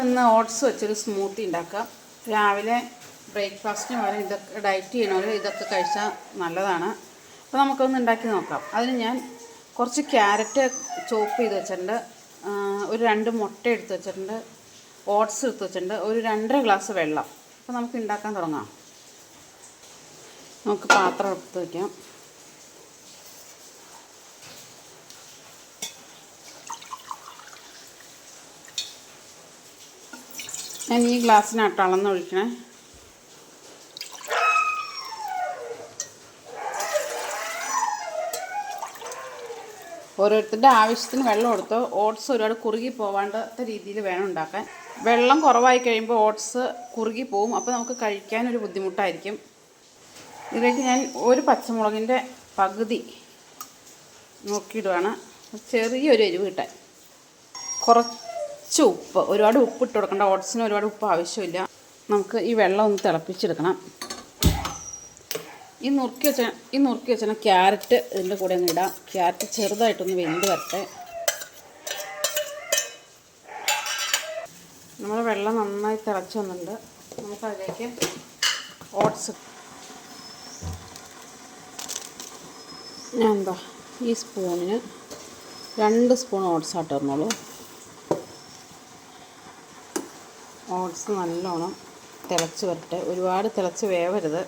ഇന്ന് ഓട്സ് വെച്ചൊരു സ്മൂത്തി ഉണ്ടാക്കാം. രാവിലെ ബ്രേക്ക്ഫാസ്റ്റിന് വരെ ഇതൊക്കെ ഡയറ്റ് ചെയ്യണവർ ഇതൊക്കെ കഴിച്ചാൽ നല്ലതാണ്. അപ്പോൾ നമുക്കൊന്ന് ഉണ്ടാക്കി നോക്കാം. അതിന് ഞാൻ കുറച്ച് ക്യാരറ്റ് ചോപ്പ് ചെയ്ത് വെച്ചിട്ടുണ്ട്. ഒരു രണ്ട് മുട്ട എടുത്ത് വെച്ചിട്ടുണ്ട്. ഓട്സ് എടുത്ത് വെച്ചിട്ടുണ്ട്. ഒരു രണ്ടര ഗ്ലാസ് വെള്ളം. അപ്പോൾ നമുക്ക് ഉണ്ടാക്കാൻ തുടങ്ങാം. നമുക്ക് പാത്രം എടുത്ത് വയ്ക്കാം ഞാൻ ഈ ഗ്ലാസ്സിനകത്ത് അളന്നൊഴിക്കണേ. ഓരോരുത്തരുടെ ആവശ്യത്തിന് വെള്ളം കൊടുത്ത് ഓട്സ് ഒരുപാട് കുറുകി പോവാണ്ടത്തെ രീതിയിൽ വേണം ഉണ്ടാക്കാൻ. വെള്ളം കുറവായി കഴിയുമ്പോൾ ഓട്സ് കുറുകി പോവും. അപ്പോൾ നമുക്ക് കഴിക്കാനൊരു ബുദ്ധിമുട്ടായിരിക്കും. ഇതിലേക്ക് ഞാൻ ഒരു പച്ചമുളകിന്റെ പകുതി നോക്കിയിടുവാണ്. ചെറിയൊരു എരിവ് കിട്ടാൻ. കുറച്ച് ഉപ്പ് ഒരുപാട് ഉപ്പ് ഇട്ട് കൊടുക്കണ്ട. ഓട്സിന് ഒരുപാട് ഉപ്പ് ആവശ്യമില്ല. നമുക്ക് ഈ വെള്ളം ഒന്ന് തിളപ്പിച്ചെടുക്കണം. ഈ നുറുക്കി വെച്ച ഈ നുറുക്കി വെച്ചാൽ ക്യാരറ്റ് ഇതിന്റെ കൂടെ ഒന്ന് ഇടാം. ക്യാരറ്റ് ചെറുതായിട്ടൊന്ന് വെന്ത് വരട്ടെ. നമ്മൾ വെള്ളം നന്നായി തിളച്ച് വന്നിട്ടുണ്ട്. നമുക്ക് അതിലേക്ക് ഓട്സ് ഞാൻ എന്താ ഈ സ്പൂണിന് രണ്ട് സ്പൂൺ ഓട്സ് ആട്ട് ഓട്സ് നല്ലോണം തിളച്ച് വരട്ടെ. ഒരുപാട് തിളച്ച് വേവരുത്.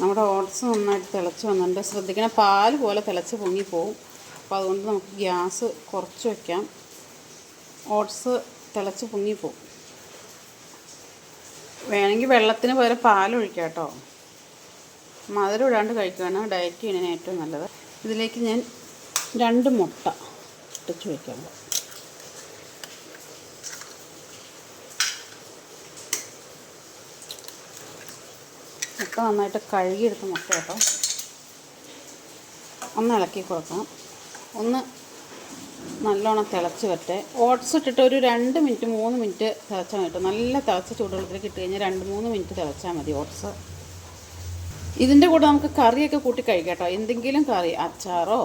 നമ്മുടെ ഓട്സ് നന്നായിട്ട് തിളച്ച് വന്നിട്ടുണ്ട്. ശ്രദ്ധിക്കണം പാൽ പോലെ തിളച്ച് പൊങ്ങിപ്പോവും അപ്പോൾ അതുകൊണ്ട് നമുക്ക് ഗ്യാസ് കുറച്ച് വയ്ക്കാം ഓട്സ് തിളച്ച് പൊങ്ങിപ്പോവും വേണമെങ്കിൽ വെള്ളത്തിന് പകരം പാൽ ഒഴിക്കാം കേട്ടോ. മധുരം ഇടാണ്ട് കഴിക്കുകയാണ് ഡയറ്റ് ചെയ്യുന്നതിന് ഏറ്റവും നല്ലത്. ഇതിലേക്ക് ഞാൻ രണ്ട് മുട്ട ഇട്ടിച്ച് വയ്ക്കാം മുട്ട നന്നായിട്ട് കഴുകിയെടുത്ത മുട്ട കേട്ടോ. ഒന്ന് ഇളക്കി കൊടുക്കണം. ഒന്ന് നല്ലോണം തിളച്ച് വരട്ടെ. ഓട്സ് ഇട്ടിട്ട് ഒരു രണ്ട് മിനിറ്റ് മൂന്ന് മിനിറ്റ് തിളച്ചാൽ കിട്ടും. നല്ല തിളച്ച ചൂടുവെള്ളത്തിൽ കിട്ടി കഴിഞ്ഞാൽ രണ്ട് മൂന്ന് മിനിറ്റ് തിളച്ചാൽ മതി ഓട്സ്. ഇതിന്റെ കൂടെ നമുക്ക് കറിയൊക്കെ കൂട്ടി കഴിക്കാം കേട്ടോ. എന്തെങ്കിലും കറി അച്ചാറോ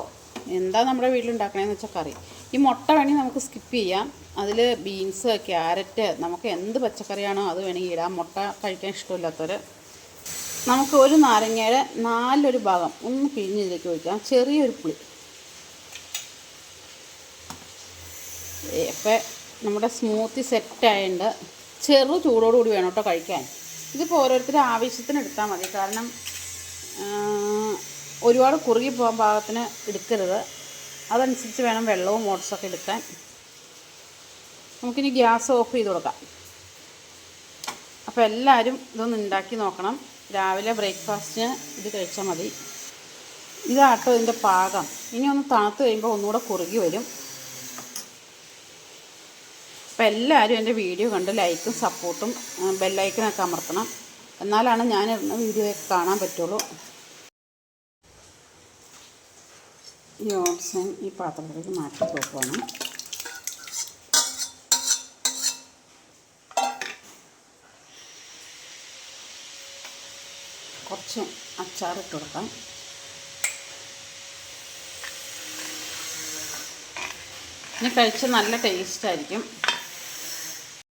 എന്താ നമ്മുടെ വീട്ടിലുണ്ടാക്കണേന്ന് വെച്ചാൽ കറി. ഈ മുട്ട വേണമെങ്കിൽ നമുക്ക് സ്കിപ്പ് ചെയ്യാം. അതിൽ ബീൻസ് ക്യാരറ്റ് നമുക്ക് എന്ത് പച്ചക്കറിയാണോ അത് വേണമെങ്കിൽ ഇടാം. മുട്ട കഴിക്കാൻ ഇഷ്ടമില്ലാത്തവർ നമുക്ക് ഒരു നാരങ്ങയുടെ നാലൊരു ഭാഗം ഒന്ന് പിഴിഞ്ഞതിലേക്ക് ഒഴിക്കാം. ചെറിയൊരു പുളി. ഇപ്പം നമ്മുടെ സ്മൂത്തി സെറ്റായതുകൊണ്ട് ചെറു ചൂടോടുകൂടി വേണം കേട്ടോ കഴിക്കാൻ. ഇതിപ്പോൾ ഓരോരുത്തരും ആവശ്യത്തിന് എടുത്താൽ മതി. കാരണം ഒരുപാട് കുറുകി പോകാൻ ഭാഗത്തിന് എടുക്കരുത്. അതനുസരിച്ച് വേണം വെള്ളവും ഓട്സൊക്കെ എടുക്കാൻ. നമുക്കിനി ഗ്യാസ് ഓഫ് ചെയ്ത് കൊടുക്കാം. അപ്പോൾ എല്ലാവരും ഇതൊന്ന് ഉണ്ടാക്കി നോക്കണം. രാവിലെ ബ്രേക്ക്ഫാസ്റ്റിന് ഇത് കഴിച്ചാൽ മതി. ഇതാട്ടോ ഇതിന്റെ പാകം. ഇനി ഒന്ന് തണുത്ത് കഴിയുമ്പോൾ ഒന്നുകൂടെ കുറുകി വരും. അപ്പോൾ എല്ലാവരും എന്റെ വീഡിയോ കണ്ട് ലൈക്കും സപ്പോർട്ടും ബെല്ലൈക്കനൊക്കെ അമർത്തണം. എന്നാലാണ് ഞാൻ വീഡിയോ കാണാൻ പറ്റുള്ളൂ. ഈ ഓട്സ് ഈ പാത്രത്തിലേക്ക് മാറ്റി വെക്കുവാണ്. കുറച്ച് അച്ചാറിട്ട് കൊടുക്കാം. ഇനി കഴിച്ച് നല്ല ടേസ്റ്റ് ആയിരിക്കും.